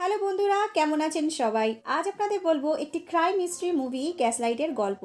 Hello বন্ধুরা কেমন আছেন সবাই? আজ আপনাদের বলব একটি ক্রাইম মিস্ট্রি মুভি গ্যাসলাইটের গল্প।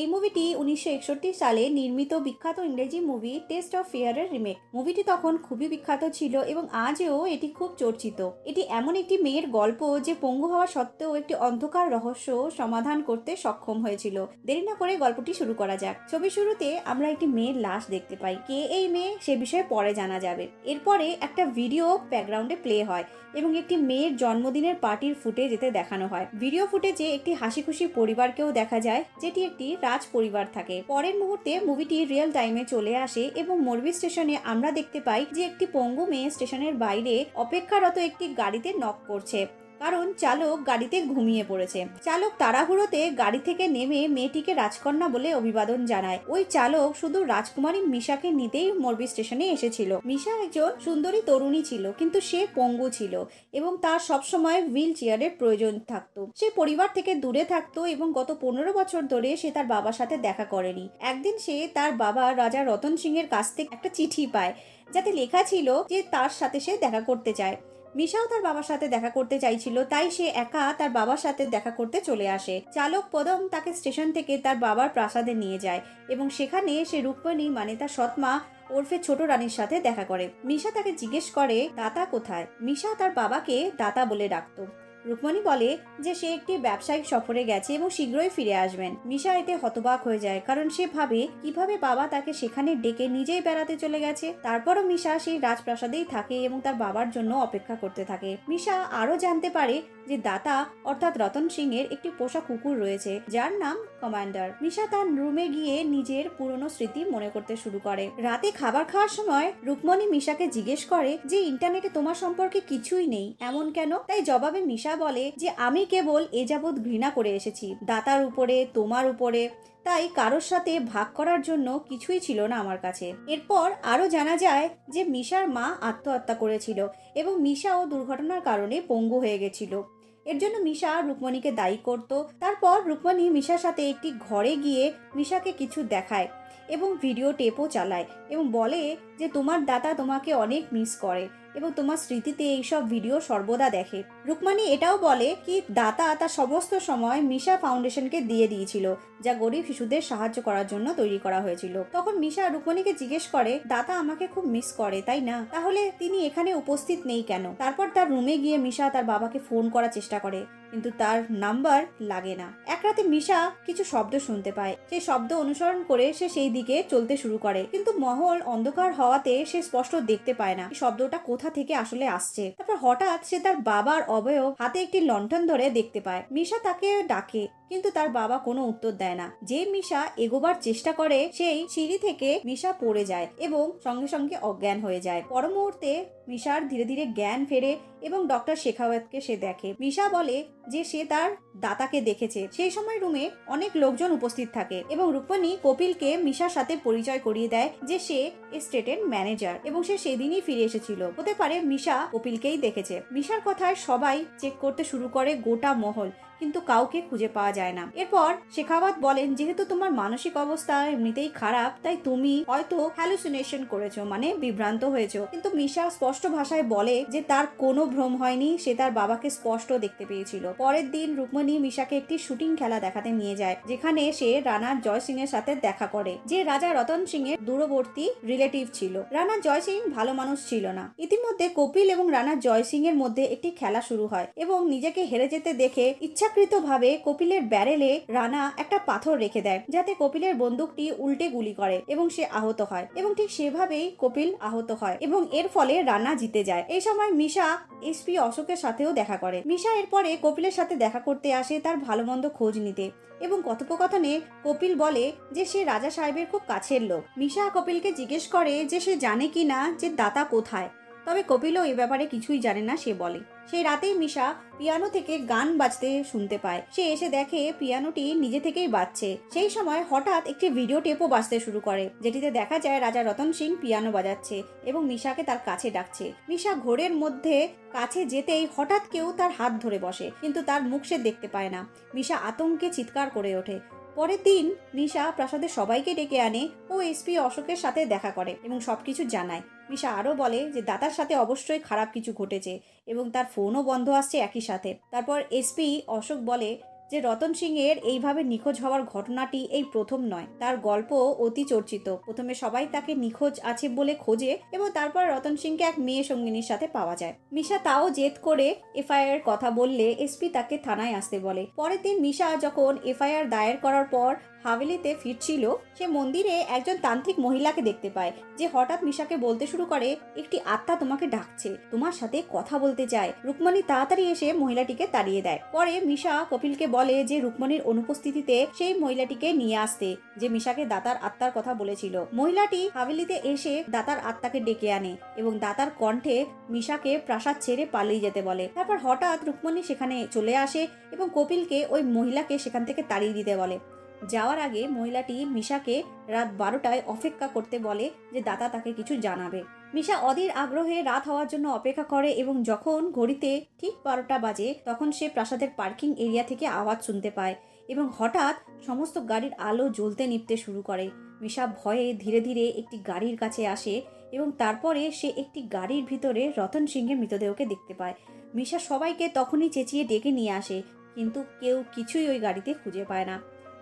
এই মুভিটি উনিশশো একষট্টি সালে নির্মিত বিখ্যাত ইংরেজি মুভি টেস্ট অফ ফেয়ারের রিমেক মুভিটি তখন খুবই বিখ্যাত ছিল এবং আজও এটি খুব চর্চিত। এটি এমন একটি মেয়ের গল্প যে পঙ্গু হওয়া সত্ত্বেও একটি অন্ধকার রহস্য সমাধান করতে সক্ষম হয়েছিল। দেরি না করে গল্পটি শুরু করা যাক। ছবি শুরুতে আমরা একটি মেয়ের লাশ দেখতে পাই। কে এই মেয়ে সে বিষয়ে পরে জানা যাবে। এরপরে একটা ভিডিও ব্যাকগ্রাউন্ডে প্লে হয় এবং একটি মেয়ের জন্মদিনের পার্টির ফুটেজ এতে দেখানো হয়। ভিডিও ফুটেজে একটি হাসি খুশি পরিবারকেও দেখা যায়, যেটি একটি রাজ পরিবার থাকে। পরের মুহূর্তে মুভিটি রিয়েল টাইমে চলে আসে এবং মোরবি স্টেশনে আমরা দেখতে পাই যে একটি পঙ্গু মেয়ে স্টেশনের বাইরে অপেক্ষারত একটি গাড়িতে নক করছে। কারণ চালক গাড়িতে ঘুমিয়ে পড়েছে। চালক তাড়াহুড়োতে গাড়ি থেকে নেমে মেয়েটিকে রাজকন্যা বলে অভিবাদন জানায়। ওই চালক শুধু রাজকুমারী মিশাকে নিতেই মোরবি স্টেশনে এসেছিল। মিশা একজন সুন্দরী তরুণী ছিল, কিন্তু সে পঙ্গু ছিল এবং তার সবসময় হুইল চেয়ারের প্রয়োজন থাকতো। সে পরিবার থেকে দূরে থাকতো এবং গত পনেরো বছর ধরে সে তার বাবার সাথে দেখা করেনি। একদিন সে তার বাবা রাজা রতন সিং এর কাছ থেকে একটা চিঠি পায়, যাতে লেখা ছিল যে তার সাথে সে দেখা করতে চায়। মিশাও তার বাবার সাথে দেখা করতে চাইছিল, তাই সে একা তার বাবার সাথে দেখা করতে চলে আসে। চালক পদম তাকে স্টেশন থেকে তার বাবার প্রাসাদে নিয়ে যায় এবং সেখানে সে রুক্মিণী মানে তার সৎমা, ওরফে ছোট রানীর সাথে দেখা করে। মিশা তাকে জিজ্ঞেস করে, দাতা কোথায়? মিশা তার বাবাকে দাতা বলে ডাকতো। রুকমণি বলে যে সে একটি ব্যবসায়িক সফরে গেছে এবং শীঘ্রই ফিরে আসবেন। মিশা এতে হতবাক হয়ে যায় কারণ সে ভাবে কীভাবে বাবা তাকে সেখানে ডেকে নিজেই বেড়াতে চলে গেছে। তারপরও মিশা সেই রাজপ্রাসাদেই থাকে এবং তার বাবার জন্য অপেক্ষা করতে থাকে। মিশা আরও জানতে পারে যে দাতা অর্থাৎ রতন সিং এর একটি পোষা কুকুর রয়েছে, যার নাম কমান্ডার। মিশা তার রুমে গিয়ে নিজের পুরনো স্মৃতি মনে করতে শুরু করে। রাতে খাবার খাওয়ার সময় রুকমণি মিশাকে জিজ্ঞেস করে যে, ইন্টারনেটে তোমার সম্পর্কে কিছুই নেই। এমন কেন? তাই জবাবে মিশা বলে যে, আমি কেবল এ যাবৎ ঘৃণা করে এসেছি। দাতার উপরে, তোমার উপরে। তাই কারোর সাথে ভাগ করার জন্য কিছুই ছিল না আমার কাছে। এরপর আরও জানা যায় যে মিশার মা আত্মহত্যা করেছিল এবং মিশাও দুর্ঘটনার কারণে পঙ্গু হয়ে গেছিল। এর জন্য মিশা রুকমণিকে দায়ী করত। তারপর রুকমণি মিশার সাথে একটি ঘরে গিয়ে মিশাকে কিছু দেখায় এবং ভিডিও টেপও চালায় এবং বলে যে, তোমার দাদা তোমাকে অনেক মিস করে। এবং তোমার স্মৃতিতে এইসব ভিডিও সর্বদা দেখে। রুকমানি এটাও বলে কি, দাতা তার সমস্ত সময় মিশা ফাউন্ডেশনকে দিয়ে দিয়েছিল, যা গরিব শিশুদের সাহায্য করার জন্য তৈরি করা হয়েছিল। তখন মিশা রুকমানিকে জিজ্ঞেস করে, দাতা আমাকে খুব মিস করে, তাই না? তাহলে তিনি এখানে উপস্থিত নেই কেন? তারপর তার রুমে গিয়ে মিশা তার বাবাকে ফোন করার চেষ্টা করে। কিন্তু তার নাম্বার লাগে না। এক রাতে মিশা কিছু শব্দ শুনতে পায়। সেই শব্দ অনুসরণ করে সে সেই দিকে চলতে শুরু করে। কিন্তু মহল অন্ধকার হওয়াতে সে স্পষ্ট দেখতে পায় না। শব্দটা কোথা থেকে আসলে আসছে? তারপর হঠাৎ সে তার বাবার অবয়ব হাতে একটি লণ্ঠন ধরে দেখতে পায়। মিশা তাকে ডাকে, কিন্তু তার বাবা কোনো উত্তর দেয় না। যে মিশা এগোবার চেষ্টা করে, সেই সিঁড়ি থেকে মিশা পড়ে যায় এবং সঙ্গে সঙ্গে অজ্ঞান হয়ে যায়। পর মুহূর্তে মিশার ধীরে ধীরে জ্ঞান ফেরে এবং ডক্টর শেখাওয়াতকে সে দেখে। মিশা বলে যে সে তার দাতাকে দেখেছে। সেই সময় রুমে অনেক লোকজন উপস্থিত থাকে এবং রূপণী কপিলকে মিশার সাথে পরিচয় করিয়ে দেয় যে সে স্টেটের ম্যানেজার এবং সে সেদিনই ফিরে এসেছিল। হতে পারে মিশা কপিলকেই দেখেছে। মিশার কথায় সবাই চেক করতে শুরু করে গোটা মহল। কিন্তু কাউকে খুঁজে পাওয়া যায় না। এরপর শেখাওয়াত বলেন, যেহেতু তোমার মানসিক অবস্থা এমনিতেই খারাপ, তাই তুমি হয়তো হ্যালুসিনেশন করেছ মানে বিভ্রান্ত হয়েছো। কিন্তু মিশা স্পষ্ট ভাষায় বলে যে তার কোনো ভ্রম হয়নি, সে তার বাবাকে স্পষ্ট দেখতে পেয়েছিল। পরের দিন রুকমণি মিশাকে একটি শুটিং খেলা দেখাতে নিয়ে যায়, যেখানে সে রানা জয় সিং এর সাথে দেখা করে, যে রাজা রতন সিং এর দূরবর্তী রিলেটিভ ছিল। রানা জয় সিং ভালো মানুষ ছিল না। ইতিমধ্যে কপিল এবং রানা জয় সিং এর মধ্যে একটি খেলা শুরু হয় এবং নিজেকে হেরে যেতে দেখে ইচ্ছাকৃতভাবে কপিলের ব্যারেলে রানা একটা পাথর রেখে দেয়, যাতে কপিলের বন্দুকটি উল্টে গুলি করে এবং সে আহত হয়। এবং ঠিক সেভাবেই কপিল আহত হয় এবং এর ফলে রানা জিতে যায়। এই সময় মিশা এসপি অশোকের সাথেও দেখা করে। মিশা এরপরে কপিলের সাথে দেখা করতে আসে তার ভালো মন্দ খোঁজ নিতে এবং কথোপকথনে কপিল বলে যে সে রাজা সাহেবের খুব কাছের লোক। মিশা কপিলকে জিজ্ঞেস করে যে সে জানে কি না যে দাতা কোথায়। তবে কপিলও এ ব্যাপারে কিছুই জানে না, সে বলে। সেই রাতেই মিশা পিয়ানো থেকে গান বাজতে শুনতে পায়। সে এসে দেখে পিয়ানোটি নিজে থেকেই বাজছে। সেই সময় হঠাৎ একটি ভিডিও টেপও বাজতে শুরু করে, যেটিতে দেখা যায় রাজা রতন সিং পিয়ানো বাজাচ্ছে এবং মিশাকে তার কাছে ডাকছে। মিশা ঘোরের মধ্যে কাছে যেতেই হঠাৎ কেউ তার হাত ধরে বসে, কিন্তু তার মুখ সে দেখতে পায় না। মিশা আতঙ্কে চিৎকার করে ওঠে। পরের দিন মিশা প্রাসাদের সবাইকে ডেকে আনে ও এসপি অশোকের সাথে দেখা করে এবং সবকিছু জানায়। মিশা আরও বলে যে, দাতার সাথে অবশ্যই খারাপ কিছু ঘটেছে এবং তার ফোনও বন্ধ আসছে একই সাথে। তারপর এসপি অশোক বলে যে, রতন সিংয়ের এইভাবে নিখোঁজ হওয়ার ঘটনাটি এই প্রথম নয়। তার গল্প অতি চর্চিত। প্রথমে সবাই তাকে নিখোঁজ আছে বলে খোঁজে এবং তারপর রতন সিংকে এক মেয়ে সঙ্গিনীর সাথে পাওয়া যায়। মিশা তাও জেদ করে এফআইআর কথা বললে এসপি তাকে থানায় আসতে বলে। পরের দিন মিশা যখন এফআইআর দায়ের করার পর হাভেলিতে ফিরছিল, সে মন্দিরে একজন তান্ত্রিক মহিলাকে দেখতে পায়, যে হঠাৎ মিশাকে বলতে শুরু করে, একটি আত্মা তোমাকে ডাকছে, তোমার সাথে কথা বলতে চায়। রুকমণি তাড়াতাড়ি এসে মহিলাটিকে তাড়িয়ে দেয়। পরে মিশা কপিলকে বলে যে রুকমণির অনুপস্থিতিতে সেই মহিলাটিকে নিয়ে আসতে, যে মিশাকে দাতার আত্মার কথা বলেছিল। মহিলাটি হাভেলিতে এসে দাতার আত্মাকে ডেকে আনে এবং দাতার কণ্ঠে মিশাকে প্রাসাদ ছেড়ে পালিয়ে যেতে বলে। তারপর হঠাৎ রুকমণি সেখানে চলে আসে এবং কপিলকে ওই মহিলাকে সেখান থেকে তাড়িয়ে দিতে বলে। যাওয়ার আগে মহিলাটি মিশাকে রাত বারোটায় অপেক্ষা করতে বলে যে দাতা তাকে কিছু জানাবে। মিশা অধীর আগ্রহে রাত হওয়ার জন্য অপেক্ষা করে এবং যখন ঘড়িতে ঠিক বারোটা বাজে তখন সে প্রাসাদের পার্কিং এরিয়া থেকে আওয়াজ শুনতে পায় এবং হঠাৎ সমস্ত গাড়ির আলো জ্বলতে নিভতে শুরু করে। মিশা ভয়ে ধীরে ধীরে একটি গাড়ির কাছে আসে এবং তারপরে সে একটি গাড়ির ভিতরে রতন সিংহের মৃতদেহকে দেখতে পায়। মিশা সবাইকে তখনই চেঁচিয়ে ডেকে নিয়ে আসে, কিন্তু কেউ কিছুই ওই গাড়িতে খুঁজে পায় না।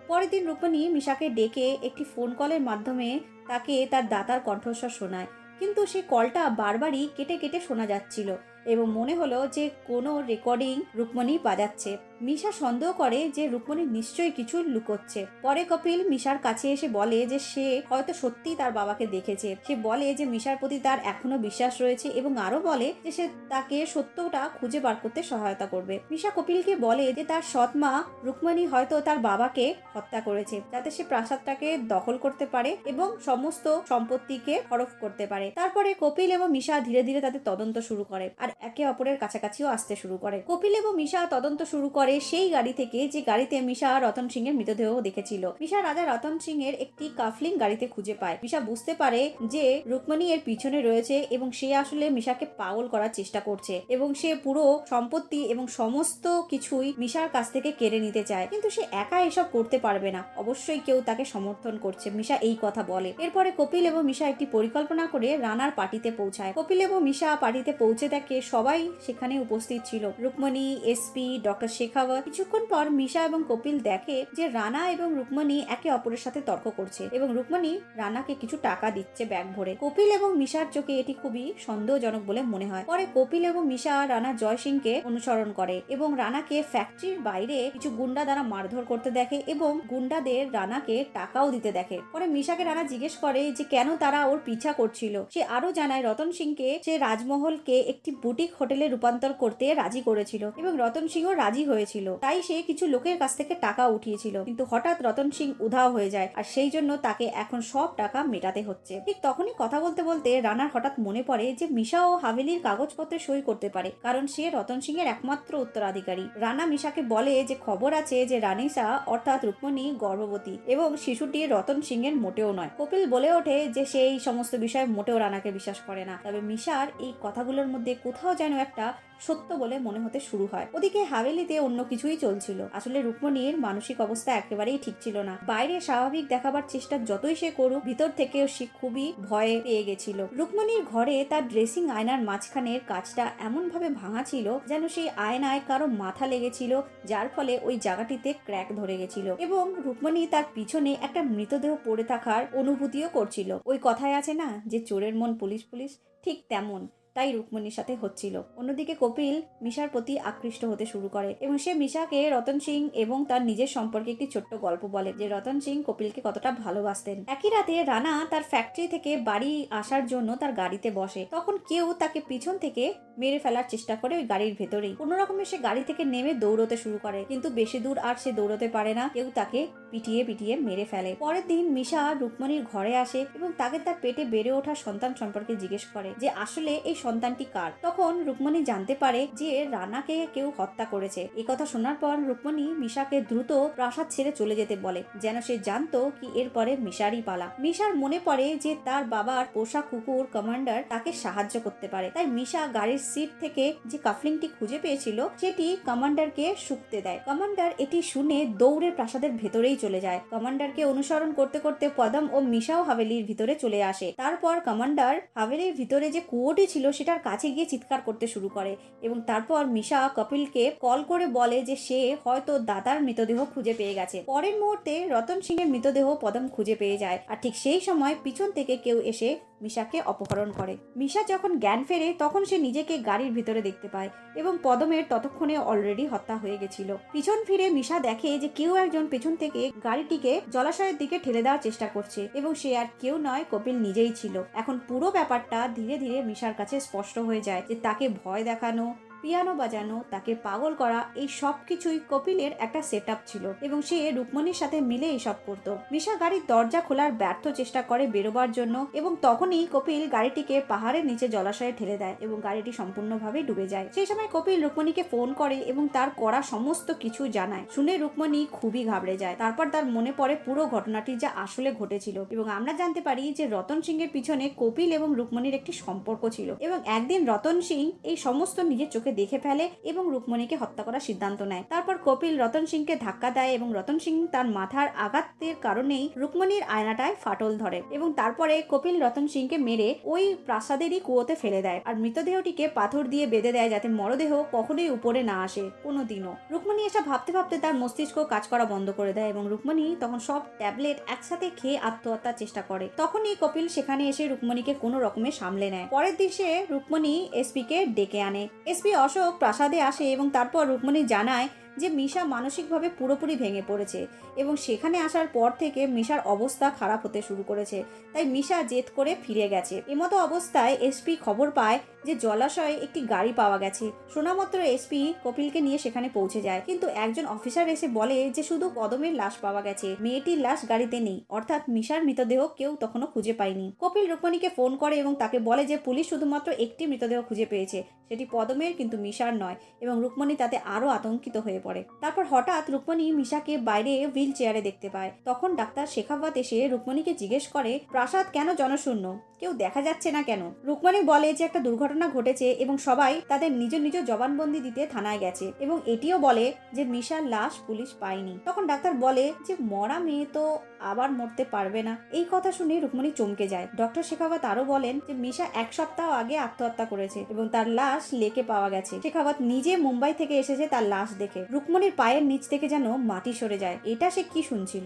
পরের দিন রূপণী মিশাকে ডেকে একটি ফোন কলের মাধ্যমে তাকে তার দাতার কণ্ঠস্বর শোনায়। কিন্তু সে কলটা বারবারই কেটে কেটে শোনা যাচ্ছিল এবং মনে হলো যে কোনো রেকর্ডিং রুকমণি বাজাচ্ছে। মিশা সন্দেহ করে যে রুকমণি নিশ্চয়ই কিছু লুকোচ্ছে। পরে কপিল মিশার কাছে এসে বলে যে সে হয়তো সত্যিই তার বাবাকে দেখেছে। সে বলে যে মিশার প্রতি তার এখনও বিশ্বাস রয়েছে এবং আরও বলে যে সে তাকে সত্যটা খুঁজে বার করতে সহায়তা করবে। মিশা কপিলকে বলে যে তার সৎমা রুকমণি হয়তো তার বাবাকে হত্যা করেছে, যাতে সে প্রাসাদটাকে দখল করতে পারে এবং সমস্ত সম্পত্তিকে হরফ করতে পারে। তারপরে কপিল এবং মিশা ধীরে ধীরে তাদের তদন্ত শুরু করে, আর একে অপরের কাছাকাছিও আসতে শুরু করে। কপিল এবং মিশা তদন্ত শুরু করে সেই গাড়ি থেকে যে গাড়িতে মিশা রতন সিং এর মৃতদেহ দেখেছিল। মিশা রাজা রতন সিং এর একটি কাফলিং গাড়িতে খুঁজে পায়। মিশা বুঝতে পারে যে রুকমণি এর পিছনে রয়েছে এবং সে আসলে মিশাকে পাগল করার চেষ্টা করছে এবং সে পুরো সম্পত্তি এবং সমস্ত কিছুই মিশার কাছ থেকে কেড়ে নিতে চায়। কিন্তু সে একা এসব করতে পারবে না। অবশ্যই কেউ তাকে সমর্থন করছে, মিশা এই কথা বলে। এরপরে কপিল এবং মিশা একটি পরিকল্পনা করে রানার পার্টিতে পৌঁছায়। কপিল এবং মিশা পার্টিতে পৌঁছে দেখে সবাই সেখানে উপস্থিত ছিল। রুকমণি এসপি ডক্টর শেখাওয়াত কিছুক্ষণ পর মিশা এবং কপিল দেখে যে রানা এবং রুকমণি একে অপরের সাথে তর্ক করছে এবং রুকমণি রানাকে কিছু টাকা দিচ্ছে ব্যাগ ভরে। কপিল এবং মিশার চোখে এটি খুবই সন্দেহজনক বলে মনে হয়। পরে কপিল এবং মিশা রানা জয় সিংকে অনুসরণ করে এবং রানাকে ফ্যাক্টরির বাইরে কিছু গুন্ডা দ্বারা মারধর করতে দেখে এবং গুন্ডাদের রানাকে টাকাও দিতে দেখে। পরে মিশাকে রানা জিজ্ঞেস করে যে কেন তারা ওর পিছা করছিল। সে আরও জানায়, রতন সিংকে সে রাজমহলকে একটি বুটিক হোটেলে রূপান্তর করতে রাজি করেছিল এবং রতন সিংও রাজি হয়েছিল। তাই সে কিছু লোকের কাছ থেকে টাকা উঠিয়েছিল। কিন্তু হঠাৎ রতন সিং উধাও হয়ে যায় আর সেই জন্য তাকে এখন সব টাকা মেটাতে হচ্ছে। ঠিক তখনই কথা বলতে বলতে রানার হঠাৎ মনে পড়ে যে মিশা ও হাভেলির কাগজপত্রে সই করতে পারে, কারণ সে রতন সিং এর একমাত্র উত্তরাধিকারী। রানা মিশাকে বলে যে খবর আছে যে রানিসা অর্থাৎ রুক্মণী গর্ভবতী এবং শিশুটি রতন সিং এর মোটেও নয়। কপিল বলে ওঠে যে সে এই সমস্ত বিষয়ে মোটেও রানাকে বিশ্বাস করে না। তবে মিশার এই কথাগুলোর মধ্যে কোথাও যেন একটা সত্য বলে মনে হতে শুরু হয়। ওদিকে হাভেলিতে অন্য কিছুই চলছিল। আসলে রুক্মণীর মানসিক অবস্থা একেবারেই ঠিক ছিল না। বাইরে স্বাভাবিক দেখাবার চেষ্টা যতই সে করুক, ভিতর থেকেও সে খুবই ভয়ে পেয়ে গেছিল। রুক্মণীর ঘরে তার ড্রেসিং আয়নার মাঝখানের কাজটা এমন ভাবে ভাঙা ছিল যেন সেই আয়নায় কারও মাথা লেগেছিল, যার ফলে ওই জায়গাটিতে ক্র্যাক ধরে গেছিল এবং রুক্মণী তার পিছনে একটা মৃতদেহ পড়ে থাকার অনুভূতিও করছিল। ওই কথায় আছে না যে, চোরের মন পুলিশ পুলিশ। ঠিক তেমন। তাই রুক্মণীর সাথে হচ্ছিল। অন্যদিকে কপিল মিশার প্রতি আকৃষ্ট হতে শুরু করে এবং সে মিশাকে রতন সিং এবং তার নিজের সম্পর্কে একটি ছোট্ট গল্প বলে, যে রতন সিং কপিলকে কতটা ভালোবাসতেন। একই রাতে রানা তার ফ্যাক্টরি থেকে বাড়ি আসার জন্য তার গাড়িতে বসে। তখন কেউ তাকে পিছন থেকে মেরে ফেলার চেষ্টা করে ওই গাড়ির ভেতরেই। কোনো রকমে সে গাড়ি থেকে নেমে দৌড়তে শুরু করে, কিন্তু বেশি দূর আর সে দৌড়তে পারে না। কেউ তাকে পিটিয়ে পিটিয়ে মেরে ফেলে। পরের দিন মিশা রুক্মণীর ঘরে আসে এবং তাকে তার পেটে বেড়ে ওঠা সন্তান সম্পর্কে জিজ্ঞেস করে, যে আসলে এই সন্তানটি কার? তখন রুকমণি জানতে পারে যে রানাকে কেউ হত্যা করেছে। এই কথা শোনার পর রুকমণি মিশাকে দ্রুত প্রাসাদ ছেড়ে চলে যেতে বলে, যেন সে জানতো কি এরপরে মিশারই পালা। মিশার মনে পড়ে যে তার বাবার পোষা কুকুর কমান্ডার তাকে সাহায্য করতে পারে। তাই মিশা গাড়ির সিট থেকে যে কাফলিংটি খুঁজে পেয়েছিল, সেটি কমান্ডারকে শুকতে দেয়। কমান্ডার এটি শুনে দৌড়ে প্রাসাদের ভেতরেই চলে যায়। কমান্ডারকে অনুসরণ করতে করতে পদম ও মিশাও হাভেলির ভিতরে চলে আসে। তারপর কমান্ডার হাভেলির ভিতরে যে কুয়োটি ছিল সেটার কাছে গিয়ে চিৎকার করতে শুরু করে এবং তারপর মিশা কপিলকে কল করে বলে যে সে হয়তো দাদার মৃতদেহ খুঁজে পেয়ে গেছে। পরের মুহূর্তে রতন সিং এর মৃতদেহ পদম খুঁজে পেয়ে যায়। আর ঠিক সেই সময় পিছন থেকে কেউ এসে মিশাকে অপহরণ করে। মিশা যখন জ্ঞান ফেরে, তখন সে নিজেকে গাড়ির ভিতরে দেখতে পায় এবং পদমের ততক্ষণে অলরেডি হত্যা হয়ে গেছিল। পিছন ফিরে মিশা দেখে যে কেউ একজন পেছন থেকে গাড়িটিকে জলাশয়ের দিকে ঠেলে দেওয়ার চেষ্টা করছে এবং সে আর কেউ নয়, কপিল নিজেই ছিল। এখন পুরো ব্যাপারটা ধীরে ধীরে মিশার কাছে স্পষ্ট হয়ে যায় যে তাকে ভয় দেখানো পিয়ানো বাজানো, তাকে পাগল করা, এই সব কিছুই কপিলের একটা সেট ছিল এবং সে রুকমণির সাথে মিলে এসব করত। মিশা গাড়ির দরজা খোলার ব্যর্থ চেষ্টা করে বেরোবার জন্য এবং তখনই কপিল গাড়িটিকে পাহাড়ের নিচে জলাশয়ে ঠেলে দেয় এবং গাড়িটি সম্পূর্ণভাবে ডুবে যায়। সেই সময় কপিল রুকমণিকে ফোন করে এবং তার করা সমস্ত কিছু জানায়। শুনে রুকমণি খুবই ঘাবড়ে যায়। তারপর তার মনে পড়ে পুরো ঘটনাটি যা আসলে ঘটেছিল এবং আমরা জানতে পারি যে রতন সিং এর পিছনে কপিল এবং রুকমণির একটি সম্পর্ক ছিল এবং একদিন রতন সিং এই সমস্ত নিজের চোখে দেখে ফেলে এবং রুকমণিকে হত্যা করার সিদ্ধান্ত নেয়। তারপর কপিল রতন সিংকে ধাক্কা দেয় এবং রতন সিং তার মাথার আঘাতের কারণেই রুকমণির আয়নাটায় ফাটল ধরে এবং তারপরে কপিল রতন সিংকে মেরে ওই প্রাসাদেরই কুয়োতে ফেলে দেয় আর মৃতদেহটিকে পাথর দিয়ে বেঁধে দেয় যাতে মরদেহ কখনোই উপরে না আসে কোনোদিনও। রুকমণি এসব ভাবতে ভাবতে তার মস্তিষ্ক কাজ করা বন্ধ করে দেয় এবং রুকমণি তখন সব ট্যাবলেট একসাথে খেয়ে আত্মহত্যার চেষ্টা করে। তখনই কপিল সেখানে এসে রুকমণিকে কোনো রকমে সামলে নেয়। পরের দিশে রুকমণি এসপি কে ডেকে আনে। এসপি অশোক প্রাসাদে আসে এবং তারপর রুকমণি জানায় যে মিশা মানসিকভাবে পুরোপুরি ভেঙে পড়েছে এবং সেখানে আসার পর থেকে মিশার অবস্থা খারাপ হতে শুরু করেছে। তাই মিশা জেদ করে ফিরে গেছে। এমতো অবস্থায় এসপি খবর পায় যে জলাশয়ে একটি গাড়ি পাওয়া গেছে। শোনামাত্র এসপি কপিলকে নিয়ে সেখানে পৌঁছে যায়। কিন্তু একজন অফিসার এসে বলে যে শুধু কদমের লাশ পাওয়া গেছে, মেয়েটির লাশ গাড়িতে নেই। অর্থাৎ মিশার মৃতদেহ কেউ তখনও খুঁজে পায়নি। কপিল রুকমণিকে ফোন করে এবং তাকে বলে যে পুলিশ শুধুমাত্র একটি মৃতদেহ খুঁজে পেয়েছে। সেটি পদমের কিন্তু মিশার নয় এবং রুকমণি তাতে আরও আতঙ্কিত হয়ে পড়ে। তারপর হঠাৎ রুকমণি মিশাকে বাইরে হুইল চেয়ারে দেখতে পায়। তখন ডাক্তার শেখাবত এসে রুকমণিকে জিজ্ঞেস করে, প্রাসাদ কেন জনশূন্য? কেউ দেখা যাচ্ছে না কেন? রুকমণি বলে যে একটা দুর্ঘটনা ঘটেছে এবং সবাই তাদের নিজ নিজ জবানবন্দি দিতে থানায় গেছে এবং এটিও বলে যে মিশার লাশ পুলিশ পায়নি। তখন ডাক্তার বলে যে, মরা মেয়ে তো আবার মরতে পারবে না। এই কথা শুনে রুকমণি চমকে যায়। ডক্টর শেখাবত আরও বলেন যে, মিশা এক সপ্তাহ আগে আত্মহত্যা করেছে এবং তার লাশ লেকে পাওয়া গেছে। শেখাবত নিজে মুম্বাই থেকে এসেছে তার লাশ দেখে। রুকমণির পায়ের নিচ থেকে যেন মাটি সরে যায়। এটা সে কি শুনছিল?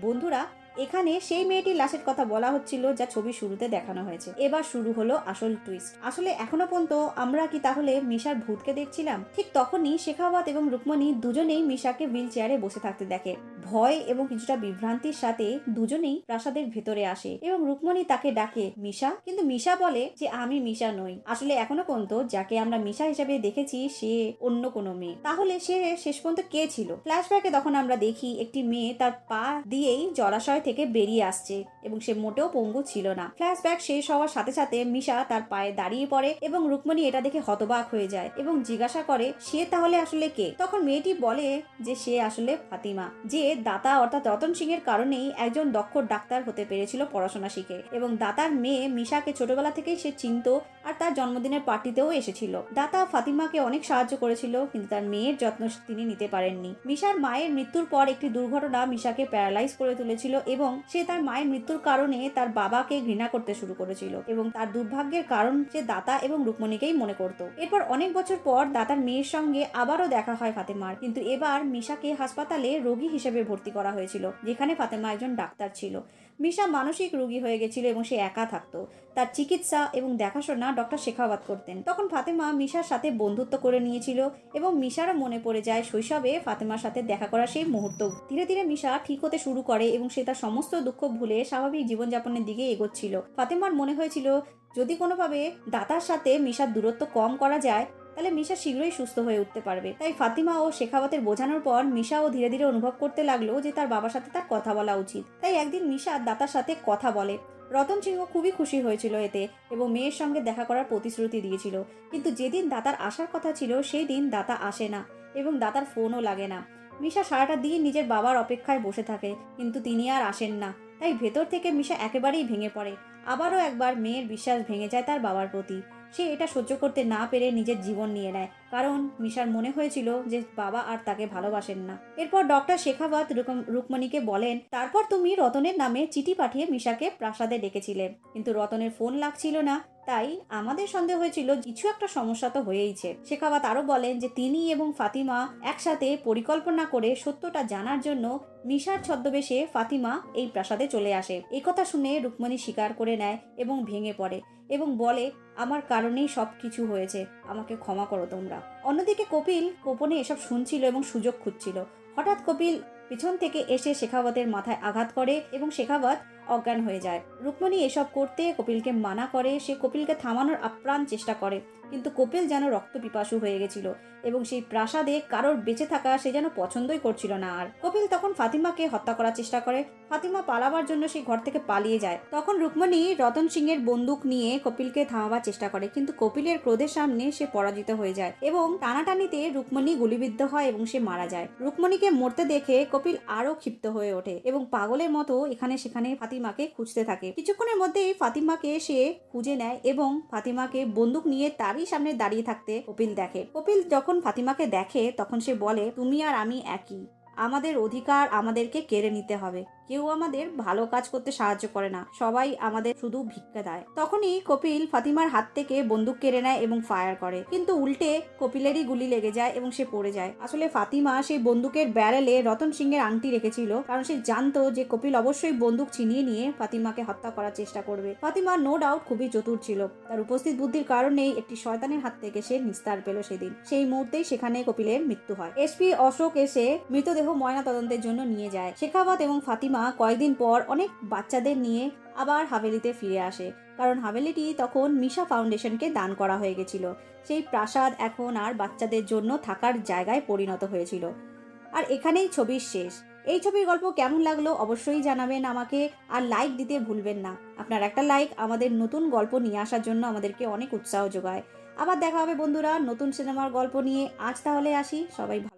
বন্ধুরা এখানে সেই মেয়েটির লাশের কথা বলা হচ্ছিল যা ছবি শুরুতে দেখানো হয়েছে। এবার শুরু হলো আসল টুইস্ট আসলে এখনও পর্যন্ত আমরা কি তাহলে মিশার ভূতকে দেখছিলাম? ঠিক তখনই শেখাওয়াত এবং রুকমণি দুজনেই মিশাকে হুইল চেয়ারে বসে থাকতে দেখে। ভয় এবং কিছুটা বিভ্রান্তির সাথে দুজনেই প্রাসাদের ভেতরে আসে এবং রুকমণি তাকে ডাকে, মিশা? কিন্তু মিশা বলে যে, আমি মিশা নই। আসলে এখনও পর্যন্ত যাকে আমরা মিশা হিসেবে দেখেছি, সে অন্য কোনো মেয়ে। তাহলে সে শেষ পর্যন্ত কে ছিল? ফ্ল্যাশব্যাকে তখন আমরা দেখি একটি মেয়ে তার পা দিয়েই জলাশয় থেকে বেরিয়ে আসছে এবং সে মোটেও পঙ্গু ছিল না। ফ্ল্যাশব্যাক শেষ হওয়ার সাথে সাথে মিশা তার পায়ে দাঁড়িয়ে পড়ে এবং রুকমণি এটা দেখে হতবাক হয়ে যায় এবং জিজ্ঞাসা করে, সে তাহলে আসলে কে? তখন মেয়েটি বলে যে, সে আসলে ফাতিমা, যে দাতা অর্থাৎ রতন সিং এর কারণেই একজন দক্ষ ডাক্তার হতে পেরেছিল পড়াশোনা শিখে এবং দাতার মেয়ে মিশাকে ছোটবেলা থেকেই সে চিনত আর তার জন্মদিনের পার্টিতেও এসেছিল। দাতা ফাতিমাকে অনেক সাহায্য করেছিল, কিন্তু তার মেয়ের যত্ন তিনি নিতে পারেননি। মিশার মায়ের মৃত্যুর পর একটি দুর্ঘটনা মিশাকে প্যারালাইজ করে তুলেছিল এবং সে তার মায়ের মৃত্যুর কারণে তার বাবাকে ঘৃণা করতে শুরু করেছিল এবং তার দুর্ভাগ্যের কারণ সে দাতা এবং রুকমণিকেই মনে করত। এরপর অনেক বছর পর দাতার মেয়ের সঙ্গে আবারও দেখা হয় ফাতেমার। কিন্তু এবার মিশাকে হাসপাতালে রোগী হিসেবে ভর্তি করা হয়েছিল, যেখানে ফাতেমা একজন ডাক্তার ছিল। মিশা মানসিক রোগী হয়ে গেছিল এবং সে একা থাকতো। তার চিকিৎসা এবং দেখাশোনা ডক্টর শেখাওয়াত করতেন। তখন ফাতেমা মিশার সাথে বন্ধুত্ব করে নিয়েছিল এবং মিশারও মনে পড়ে যায় শৈশবে ফাতেমার সাথে দেখা করা সেই মুহূর্ত। ধীরে ধীরে মিশা ঠিক হতে শুরু করে এবং সে তার সমস্ত দুঃখ ভুলে স্বাভাবিক জীবনযাপনের দিকে এগোচ্ছিল। ফাতেমার মনে হয়েছিল, যদি কোনোভাবে দাতার সাথে মিশার দূরত্ব কম করা যায় তাহলে মিশা শীঘ্রই সুস্থ হয়ে উঠতে পারবে। তাই ফাতিমা ও শেখাওয়াতের বোঝানোর পর মিশাও ধীরে ধীরে অনুভব করতে লাগল যে তার বাবার সাথে তার কথা বলা উচিত। তাই একদিন মিশা দাতার সাথে কথা বলে। রতন সিংহ খুবই খুশি হয়েছিল এতে এবং মেয়ের সঙ্গে দেখা করার প্রতিশ্রুতি দিয়েছিল। কিন্তু যেদিন দাতার আসার কথা ছিল সেই দিন দাতা আসে না এবং দাতার ফোনও লাগে না। মিশা সারাটা দিন নিজের বাবার অপেক্ষায় বসে থাকে, কিন্তু তিনি আর আসেন না। তাই ভেতর থেকে মিশা একেবারেই ভেঙে পড়ে। আবারও একবার মেয়ের বিশ্বাস ভেঙে যায় তার বাবার প্রতি। সে এটা সহ্য করতে না পেরে নিজের জীবন নিয়ে নেয়। কারণ মিশার মনে হয়েছিল যে বাবা আর তাকে ভালোবাসেন না। এরপর ডক্টর শেখাবত রুকম- রুকমণিকে বলেন, তারপর তুমি রতনের নামে চিঠি পাঠিয়ে মিশাকে প্রাসাদে ডেকেছিলে। কিন্তু রতনের ফোন লাগছিল না, তাই আমাদের সন্দেহ হয়েছিল কিছু একটা সমস্যা তো হয়েইছে শেখাবাত আরও বলেন যে তিনি এবং ফাতিমা একসাথে পরিকল্পনা করে সত্যটা জানার জন্য মিশার ছদ্মবেশে ফাতিমা এই প্রাসাদে চলে আসে। এই কথা শুনে রুকমণি স্বীকার করে নেয় এবং ভেঙে পড়ে এবং বলে, আমার কারণেই সব কিছু হয়েছে। আমাকে ক্ষমা করো তোমরা। অন্যদিকে কপিল গোপনে এসব শুনছিল এবং সুযোগ খুঁজছিল। হঠাৎ কপিল পিছন থেকে এসে শেখাবতের মাথায় আঘাত করে এবং শেখাবত অজ্ঞান হয়ে যায়। রুক্মণী এসব করতে কপিলকে মানা করে, সে কপিলকে থামানোর আপ্রাণ চেষ্টা করে। কিন্তু কপিল যেন রক্ত পিপাসু হয়ে গেছিল এবং সেই প্রাসাদে কারোর বেঁচে থাকা সে যেন পছন্দই করছিল না আর। কপিল তখন ফাতিমাকে হত্যা করার চেষ্টা করে। ফাতিমা পালাবার জন্য সেই ঘর থেকে পালিয়ে যায়। তখন রুকমণি রতন সিং এর বন্দুক নিয়ে কপিলকে থামাবার চেষ্টা করে, কিন্তু কপিলের ক্রোধের সামনে সে পরাজিত হয়ে যায় এবং টানাটানিতে রুকমণি গুলিবিদ্ধ হয় এবং সে মারা যায়। রুকমণিকে মরতে দেখে কপিল আরও ক্ষিপ্ত হয়ে ওঠে এবং পাগলের মতো এখানে সেখানে ফাতিমাকে খুঁজতে থাকে। কিছুক্ষণের মধ্যেই ফাতিমাকে সে খুঁজে নেয় এবং ফাতিমাকে বন্দুক নিয়ে তারই সামনে দাঁড়িয়ে থাকতে কপিল দেখে। কপিল যখন ফাতিমাকে দেখে, তখন সে বলে, তুমি আর আমি একই। আমাদের অধিকার আমাদেরকে কেড়ে নিতে হবে। কেউ আমাদের ভালো কাজ করতে সাহায্য করে না। সবাই আমাদের শুধু ভিক্ষা দেয়। তখনই কপিল ফাতিমার হাত থেকে বন্দুক কেড়ে নেয় এবং ফায়ার করে। কিন্তু উল্টে কপিলেরই গুলি লেগে যায় এবং সে পড়ে যায়। আসলে ফাতিমা সেই বন্দুকের ব্যারেলে রতন সিং এর আংটি রেখেছিল, কারণ সে জানতো যে কপিল অবশ্যই বন্দুক ছিনিয়ে নিয়ে ফাতিমাকে হত্যা করার চেষ্টা করবে। ফাতিমা নো ডাউট খুবই চতুর ছিল। তার উপস্থিত বুদ্ধির কারণেই একটি শয়তানের হাত থেকে সে নিস্তার পেল সেদিন। সেই মুহূর্তেই সেখানে কপিলের মৃত্যু হয়। এসপি অশোক এসে মৃতদেহ ময়না তদন্তের জন্য নিয়ে যায়। শেখাবত এবং ফাতিমা কয়েকদিন পর অনেক বাচ্চাদের নিয়ে আবার হাভেলিতে ফিরে আসে। কারণ হাভেলিটি তখন মিশা ফাউন্ডেশনকে দান করা হয়ে গেছিল। সেই প্রাসাদ এখন আর বাচ্চাদের জন্য থাকার জায়গায় পরিণত হয়েছিল। আর এখানেই ছবির শেষ। এই ছবির গল্প কেমন লাগল অবশ্যই জানাবেন আমাকে, আর লাইক দিতে ভুলবেন না। আপনার একটা লাইক আমাদের নতুন গল্প নিয়ে আসার জন্য আমাদেরকে অনেক উৎসাহ যোগায়। আবার দেখা হবে বন্ধুরা নতুন সিনেমার গল্প নিয়ে। আজ তাহলে আসি। সবাই ভালো